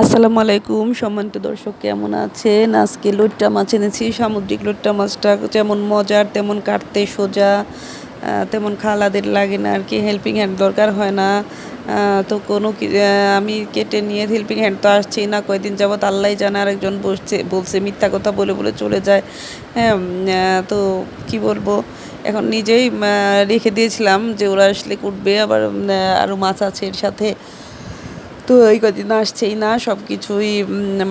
আসসালামু আলাইকুম, সম্মানিত দর্শক কেমন আছেন? আজকে লোট্টা মাছ এনেছি, সামুদ্রিক লোট্টা মাছটা যেমন মজার, তেমন কাটতে সোজা তেমন খালাদের লাগে না আর কি হেল্পিং হ্যান্ড দরকার হয় না। তো কোনো আমি কেটে নিয়ে হেল্পিং হ্যান্ড তো আসছেই না, কয়দিন যাবৎ আল্লাহ জানে আরেকজন বসছে, বলছে মিথ্যা কথা বলে বলে চলে যায়। হ্যাঁ তো কি বলব, এখন নিজেই রেখে দিয়েছিলাম যে ওরা আসলে কুটবে, আবার আরও মাছ আছে এর সাথে। তো এই কদিন আসছেই না সব কিছুই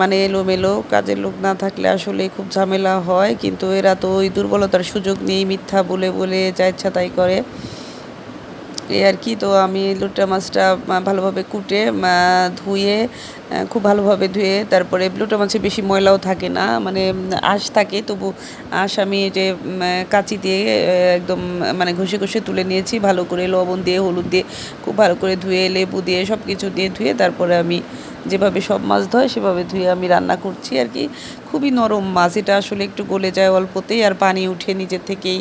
মানে এলোমেলো, কাজের লোক না থাকলে আসলে খুব ঝামেলা হয়, কিন্তু এরা তো ওই দুর্বলতার সুযোগ নিয়েই মিথ্যা বলে বলে, যা ইচ্ছা তাই করে। এই আর কি। তো আমি লুট্টা মাছটা ভালোভাবে কুটে ধুয়ে খুব ভালোভাবে ধুয়ে, তারপরে লোটা মাছে বেশি ময়লাও থাকে না মানে আঁশ থাকে, তবু আঁশ আমি যে কাঁচি দিয়ে একদম মানে ঘষে ঘষে তুলে নিয়েছি, ভালো করে লবণ দিয়ে, হলুদ দিয়ে, খুব ভালো করে ধুয়ে, লেবু দিয়ে সব কিছু দিয়ে ধুয়ে, তারপরে আমি যেভাবে সব মাছ ধয়, সেভাবে ধুয়ে আমি রান্না করছি আর কি। খুবই নরম মাছ, এটা আসলে একটু গলে যায় অল্পতেই আর পানি উঠে নিজের থেকেই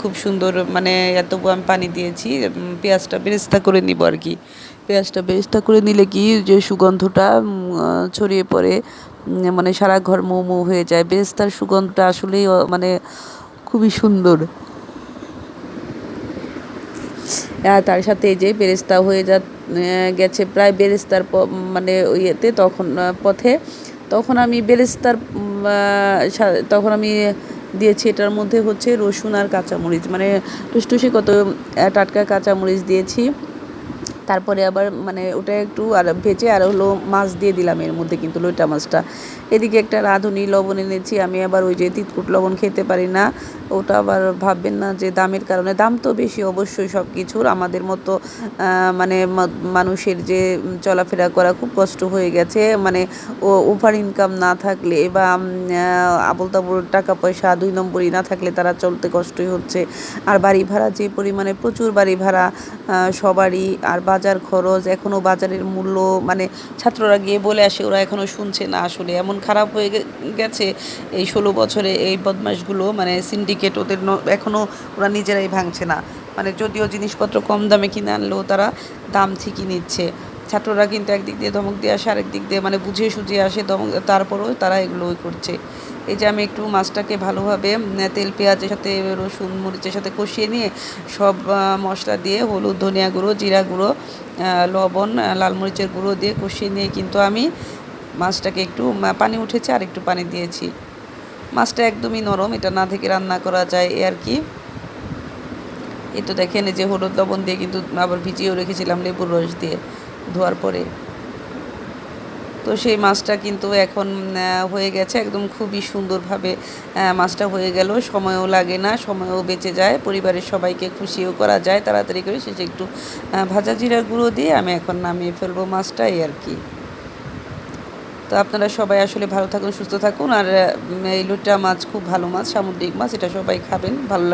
খুব সুন্দর মানে এত আমি পানি দিয়েছি পেঁয়াজটা বেরেস্তা করে নিব আর কি। পেঁয়াজটা বেরেস্তা করে নিলে কি যে সুগন্ধটা ছড়িয়ে পড়ে মানে সারা ঘর মৌ মৌ হয়ে যায়। বেরেস্তার সুগন্ধটা আসলেই মানে খুবই সুন্দর। তার সাথে এই যে বেরেস্তা হয়ে যা গেছে প্রায় বেরেস্তার মানে ইয়েতে তখন পথে। তখন আমি বেরেস্তার তখন আমি দিয়েছি এটার মধ্যে হচ্ছে রসুন আর কাঁচামরিচ। মানে টুসটুসি কত টাটকা কাঁচামরিচ দিয়েছি। তারপরে আবার মানে ওটা একটু আর ভেজে আর হলো মাছ দিয়ে দিলাম এর মধ্যে কিন্তু লইটা মাছটা। এদিকে একটা রাঁধুনি লবণ এনেছি, আমি আবার ওই যে তিতকুট লবণ খেতে পারি না। ওটা আবার ভাববেন না যে দামের কারণে, দাম তো বেশি অবশ্যই সব কিছুর আমাদের মতো মানে মানুষের যে চলাফেরা করা খুব কষ্ট হয়ে গেছে। মানে ওভার ইনকাম না থাকলে বা আবল তাবল টাকা পয়সা দুই নম্বরই না থাকলে তারা চলতে কষ্টই হচ্ছে। আর বাড়ি ভাড়া যে পরিমাণে, প্রচুর বাড়ি ভাড়া সবারই। আর বাজার খরচ এখনও বাজারের মূল্য মানে ছাত্ররা গিয়ে বলে আসে, ওরা এখনও শুনছে না আসলে। এমন খারাপ হয়ে গেছে এই ষোলো বছরে এই বদমাশগুলো মানে সিন্ডিকেট ওদের এখনও ওরা নিজেরাই ভাঙছে না। মানে যদিও জিনিসপত্র কম দামে কিনে আনলেও তারা দাম ঠিকই নিচ্ছে। ছাত্ররা কিন্তু একদিক দিয়ে ধমক দিয়ে আসে আরেক দিক দিয়ে মানে বুঝিয়ে সুঝিয়ে আসে, ধমক, তারপরেও তারা এগুলো করছে। এই যে আমি একটু মাছটাকে ভালোভাবে তেল, পেঁয়াজের সাথে, রসুন, মরিচের সাথে কষিয়ে নিয়ে সব মশলা দিয়ে হলুদ, ধনিয়া গুঁড়ো, জিরা গুঁড়ো লবণ লাল মরিচের গুঁড়ো দিয়ে কষিয়ে নিয়ে কিন্তু আমি মাছটাকে একটু পানি উঠেছে আর একটু পানি দিয়েছি। মাছটা একদমই নরম, এটা না থেকে রান্না করা যায় এ আর কি। এই তো দেখেন যে হলুদ, লবণ দিয়ে কিন্তু আবার ভিজিয়েও রেখেছিলাম লেবুর রস দিয়ে ধোয়ার পরে। তো সেই মাছটা কিন্তু এখন হয়ে গেছে একদম খুবই সুন্দরভাবে মাছটা হয়ে গেল। সময়ও লাগে না, সময়ও বেঁচে যায়। পরিবারের সবাইকে খুশিও করা যায়। তাড়াতাড়ি করে শেষে একটু ভাজা জিরার গুঁড়ো দিয়ে আমি এখন নামিয়ে ফেলব মাছটাই আর কি। তো আপনারা সবাই আসলে ভালো থাকুন, সুস্থ থাকুন। আর এই লুটা মাছ খুব ভালো মাছ, সামুদ্রিক মাছ, এটা সবাই খাবেন। ভালো